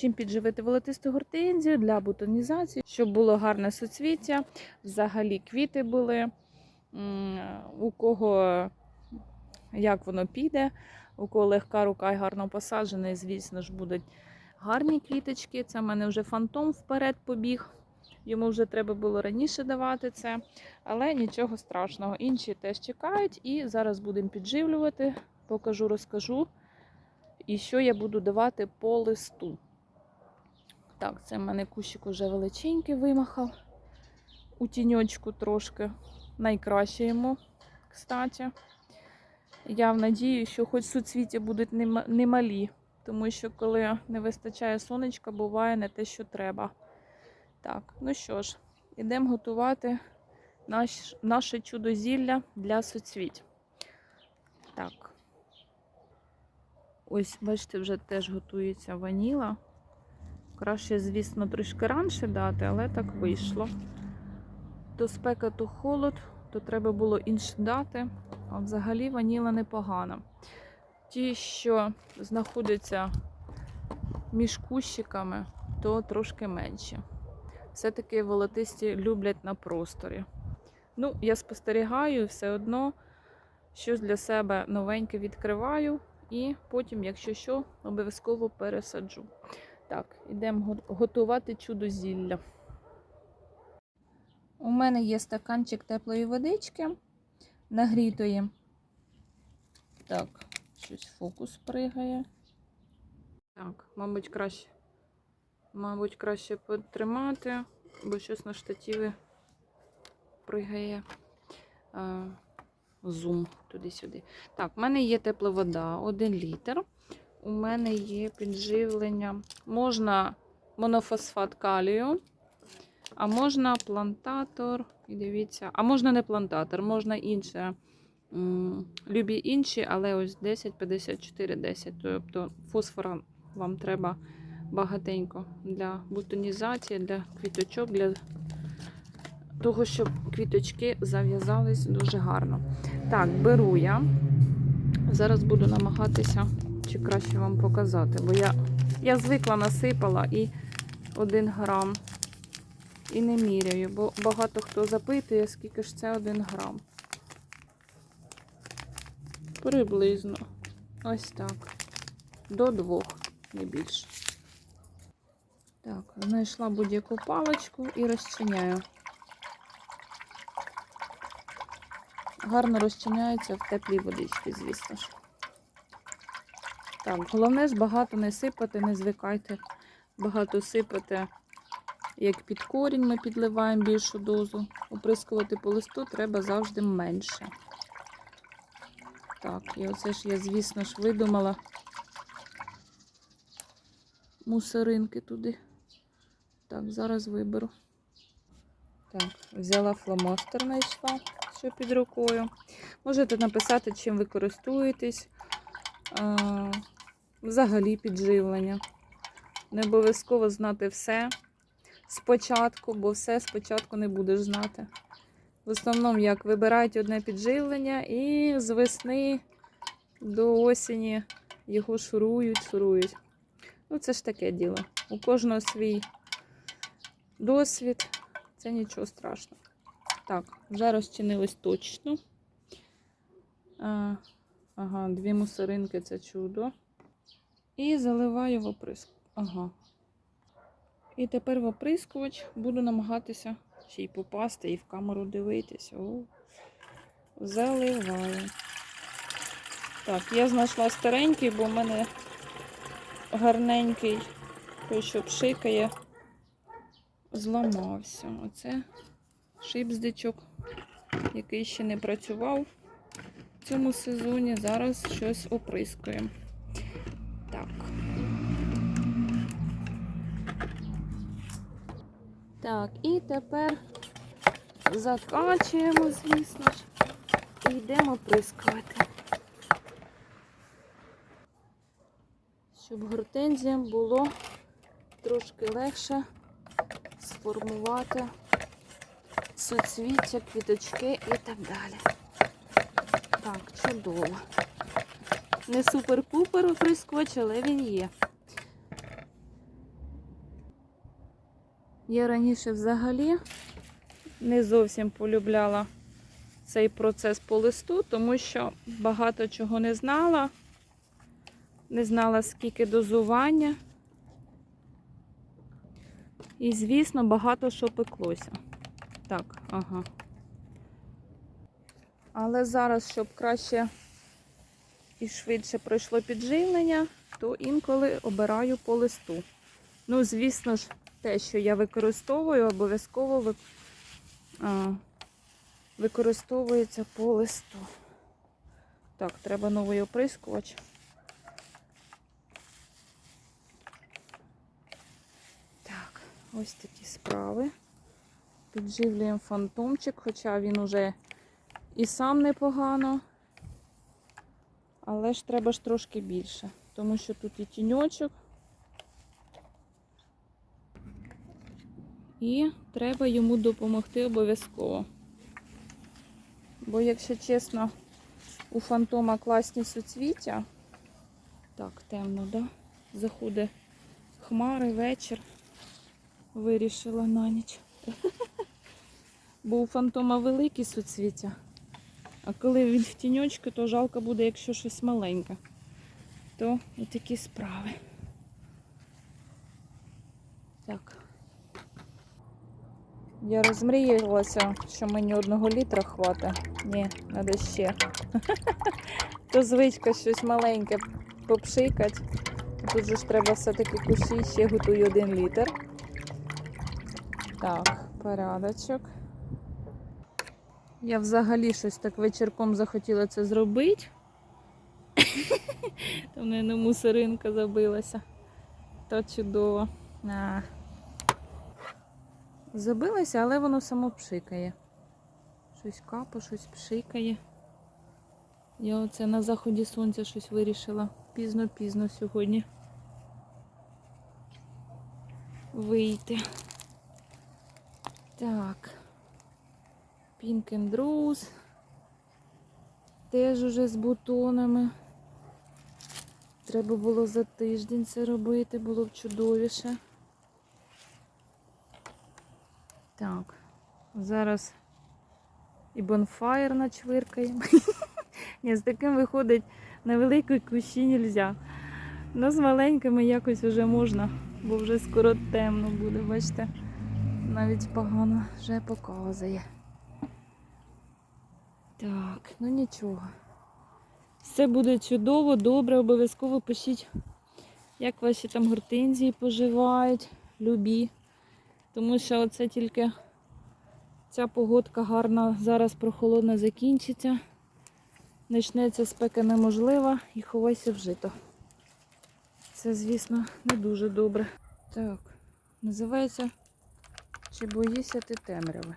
Чим підживити волотисту гортензію для бутонізації, щоб було гарне суцвіття, взагалі квіти були. У кого як воно піде, у кого легка рука і гарно посаджений, звісно ж, будуть гарні квіточки. Це в мене вже фантом вперед побіг. Йому вже треба було раніше давати це, але нічого страшного. Інші теж чекають, і зараз будемо підживлювати. Покажу, розкажу. І що я буду давати по листу. Так, це в мене кущик уже величенький вимахав. У тіньочку трошки. Найкраще йому, кстати. Я в надії, що хоч суцвіття будуть немалі, тому що коли не вистачає сонечка, буває не те, що треба. Так, ну що ж, ідемо готувати наш, наше чудо-зілля для суцвіть. Так. Ось, бачите, вже теж готується ваніла. Краще, звісно, трішки раніше дати, але так вийшло. То спека, то холод, то треба було інше дати. А взагалі ваніла непогана. Ті, що знаходяться між кущиками, то трошки менші. Все-таки волотисті люблять на просторі. Ну, я спостерігаю, все одно щось для себе новеньке відкриваю, і потім, якщо що, обов'язково пересаджу. Так, ідемо готувати чудо зілля. У мене є стаканчик теплої водички, нагрітої. Так, щось фокус пригає. Так, мабуть, краще, мабуть, краще потримати, бо щось на штативі пригає. Зум туди-сюди. Так, в мене є тепла вода, 1 літр. У мене є підживлення. Можна монофосфат калію, а можна плантатор. І дивіться, а можна не плантатор, можна інше. Любі інші, але ось 10, 54, 10. Тобто фосфора вам треба багатенько для бутонізації, для квіточок, для того, щоб квіточки зав'язались дуже гарно. Так, беру я. Зараз буду намагатися чи краще вам показати, бо я, я звикла насипала і 1 грам. І не міряю, бо багато хто запитує, скільки ж це 1 грам. Приблизно. Ось так. До двох, не більше. Так, знайшла будь-яку паличку і розчиняю. Гарно розчиняється в теплій водичці, звісно ж. Так, головне ж багато не сипати, не звикайте. Багато сипати, як під корінь ми підливаємо більшу дозу. Оприскувати по листу треба завжди менше. Так, і оце ж я, звісно ж, видумала мусоринки туди. Так, зараз виберу. Так, взяла фломастер, знайшла, що під рукою. Можете написати, чим ви користуєтесь. Взагалі підживлення. Не обов'язково знати все спочатку, бо все спочатку не будеш знати. В основному, як вибирають одне підживлення і з весни до осені його шурують, шурують. Ну, це ж таке діло. У кожного свій досвід. Це нічого страшного. Так, вже розчинилось точно. А, ага, дві мусоринки це чудо. І заливаю в оприск. Ага. І тепер в оприскувач буду намагатися ще й попасти і в камеру дивитися. О, заливаю. Так, я знайшла старенький, бо в мене гарненький, той, що пшикає, зламався. Оце шипздичок, який ще не працював в цьому сезоні. Зараз щось оприскуємо. Так. Так, і тепер закачуємо, звісно ж, і йдемо прискувати. Щоб гортензіям було трошки легше сформувати суцвіття, квіточки і так далі. Так, чудово. Не супер-пупер оприскувач, але він є. Я раніше взагалі не зовсім полюбляла цей процес по листу, тому що багато чого не знала, не знала, скільки дозування. І, звісно, багато що пеклося. Так, ага. Але зараз, щоб краще і швидше пройшло підживлення, то інколи обираю по листу. Ну, звісно ж, те, що я використовую, обов'язково використовується по листу. Так, треба новий оприскувач. Так, ось такі справи. Підживлюємо фантомчик, хоча він уже і сам непогано. Але ж треба ж трошки більше, тому що тут і тіньочок. І треба йому допомогти обов'язково. Бо, якщо чесно, у фантома класні суцвіття. Так, темно, да? Заходить хмари, вечір. Вирішила на ніч. Бо у фантома великі суцвіття. А коли він в тіньочку, то жалко буде, якщо щось маленьке. То і такі справи. Так. Я розмріялася, що мені одного літра хватить. Ні, треба ще. То звичка щось маленьке попшикати. Тут же ж треба все-таки кущі, ще готую один літр. Так, порядочок. Я взагалі щось так вечірком захотіла це зробити. Там, мабуть, мусоринка забилася. То чудово. А. Забилася, але воно само пшикає. Щось капа, щось пшикає. Я оце на заході сонця щось вирішила. Пізно-пізно сьогодні. Вийти. Так. Rose. Теж уже з бутонами. Треба було за тиждень це робити, було б чудовіше. Так, зараз і бонфаєр начвиркаємо. Ні, з таким виходить на великій кущі нельзя. Ну, з маленькими якось вже можна, бо вже скоро темно буде, бачите, навіть погано вже показує. Так, ну нічого. Все буде чудово, добре, обов'язково пишіть, як ваші там гортензії поживають, любі. Тому що оце тільки ця погодка гарна, зараз прохолодна закінчиться. Почнеться спека неможлива і ховайся в жито. Це, звісно, не дуже добре. Так, називається Чи боїшся ти темряви?